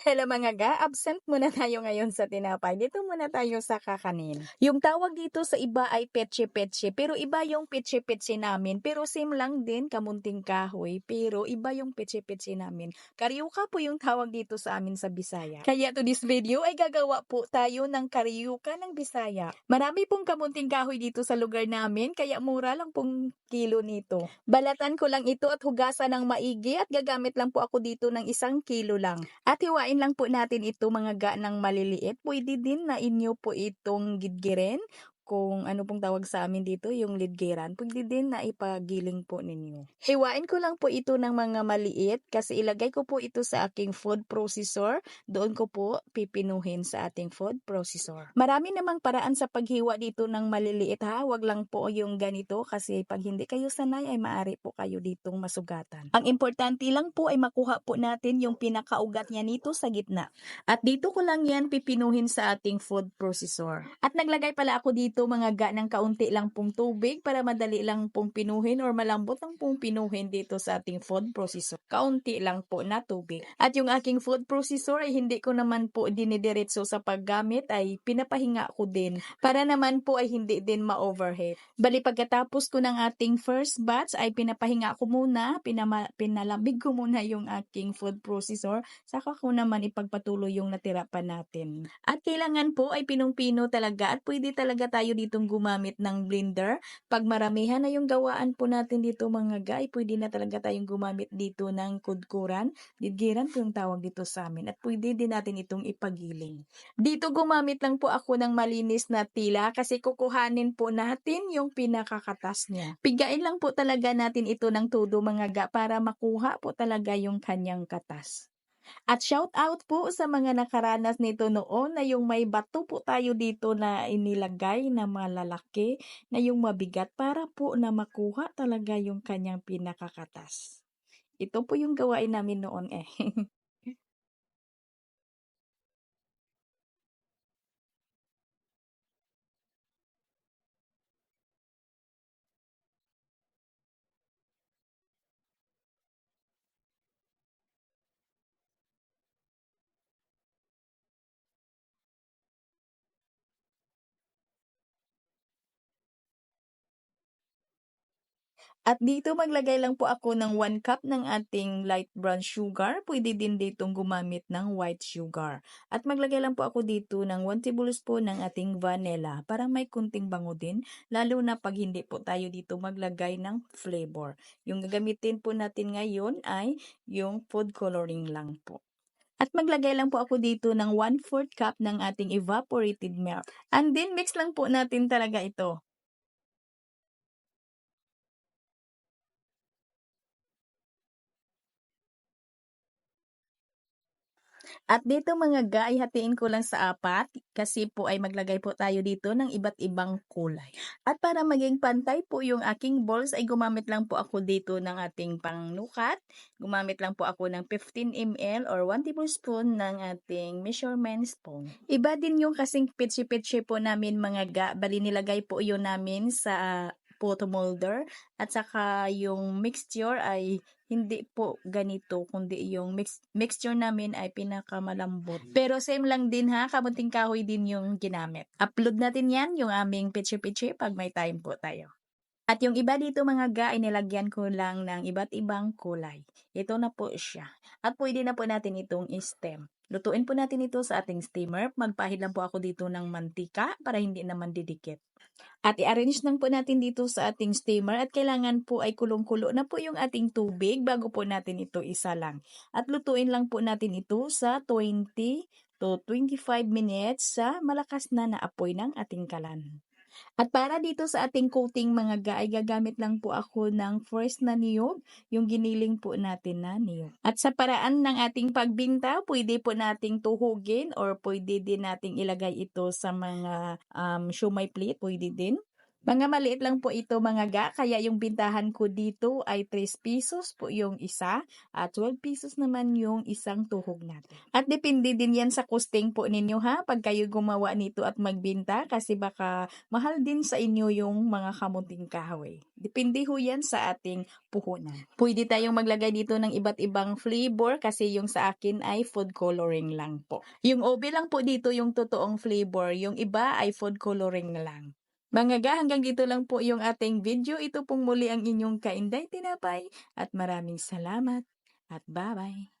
Hello mga ga, absent muna tayo ngayon sa tinapay. Dito muna tayo sa kakanin. Yung tawag dito sa iba ay petche-petche, pero iba yung petche-petche namin. Pero same lang din, kamunting kahoy, pero iba yung petche-petche namin. Karyuka po yung tawag dito sa amin sa Bisaya. Kaya to this video ay gagawa po tayo ng karyuka ng Bisaya. Marami pong kamunting kahoy dito sa lugar namin, kaya mura lang pong kilo nito. Balatan ko lang ito at hugasan ng maigi at gagamit lang po ako dito ng isang kilo lang. At hiwain lang po natin ito mga ga ng maliliit. Pwede din na inyo po itong gidgiren kung ano pong tawag sa amin dito, yung lidgeran, pwede din na ipagiling po ninyo. Hiwain ko lang po ito ng mga maliit kasi ilagay ko po ito sa aking food processor. Doon ko po pipinuhin sa ating food processor. Marami namang paraan sa paghiwa dito ng maliliit ha. Wag lang po yung ganito kasi pag hindi kayo sanay ay maari po kayo ditong masugatan. Ang importante lang po ay makuha po natin yung pinakaugat niya nito sa gitna. At dito ko lang yan pipinuhin sa ating food processor. At naglagay pala ako dito mga ga ng kaunti lang pong tubig para madali lang pong pinuhin or malambot lang pong pinuhin dito sa ating food processor. Kaunti lang po na tubig. At yung aking food processor ay hindi ko naman po dinidiretso sa paggamit ay pinapahinga ko din para naman po ay hindi din ma-overheat. Bali pagkatapos ko ng ating first batch ay pinapahinga ko muna, pinama, pinalambig ko muna yung aking food processor saka ko naman ipagpatuloy yung natira pa natin. At kailangan po ay pinong-pino talaga at pwede talaga tayo ditong gumamit ng blender. Pag maramihan na yung gawaan po natin dito mga guy, pwede na talaga tayong gumamit dito ng kudkuran. Didgiran po yung tawag dito sa amin at pwede din natin itong ipagiling. Dito gumamit lang po ako ng malinis na tila kasi kukuhanin po natin yung pinakakatas niya. Pigain lang po talaga natin ito ng todo mga ga para makuha po talaga yung kanyang katas. At shout out po sa mga nakaranas nito noon na yung may bato po tayo dito na inilagay na malalaki na yung mabigat para po na makuha talaga yung kanyang pinakakatas. Ito po yung gawain namin noon eh. At dito maglagay lang po ako ng 1 cup ng ating light brown sugar. Pwede din ditong gumamit ng white sugar. At maglagay lang po ako dito ng 1 tablespoon ng ating vanilla para may kunting bango din. Lalo na pag hindi po tayo dito maglagay ng flavor. Yung gagamitin po natin ngayon ay yung food coloring lang po. At maglagay lang po ako dito ng 1-4 cup ng ating evaporated milk. And then mix lang po natin talaga ito. At dito mga ga, ay hatiin ko lang sa apat kasi po ay maglagay po tayo dito ng iba't ibang kulay. At para maging pantay po yung aking balls ay gumamit lang po ako dito ng ating pangnukat. Gumamit lang po ako ng 15 ml or 1 tablespoon ng ating measurement spoon. Iba din yung kasing pitsi-pitsi po namin mga ga. Bali nilagay po yun namin sa photo molder at saka yung mixture ay hindi po ganito kundi yung mix, mixture namin ay pinakamalambot. Pero same lang din ha, kamunting kahoy din yung ginamit. Upload natin yan yung aming pitchy-pitchy pag may time po tayo. At yung iba dito mga ga ay nilagyan ko lang ng iba't ibang kulay. Ito na po siya. At pwede na po natin itong stem. Lutuin po natin ito sa ating steamer. Magpahid lang po ako dito ng mantika para hindi naman didikit. At i-arrange lang po natin dito sa ating steamer at kailangan po ay kulong-kulo na po yung ating tubig bago po natin ito isa lang. At lutuin lang po natin ito sa 20 to 25 minutes sa malakas na na apoy ng ating kalan. At para dito sa ating coating mga ga, gagamit lang po ako ng first na niyog, yung giniling po natin na niyog. At sa paraan ng ating pagbinta, pwede po nating tuhugin or pwede din nating ilagay ito sa mga um, shumay plate, pwede din. Mga maliit lang po ito mga ga, kaya yung bintahan ko dito ay 3 pesos po yung isa at 12 pesos naman yung isang tuhog natin. At depende din yan sa costing po ninyo ha, pag kayo gumawa nito at magbinta kasi baka mahal din sa inyo yung mga kamunting kahoy. Depende ho yan sa ating puhunan. Pwede tayong maglagay dito ng iba't ibang flavor kasi yung sa akin ay food coloring lang po. Yung obe lang po dito yung totoong flavor, yung iba ay food coloring lang. Mga ga, hanggang dito lang po yung ating video. Ito pong muli ang inyong kainday tinapay at maraming salamat at bye-bye.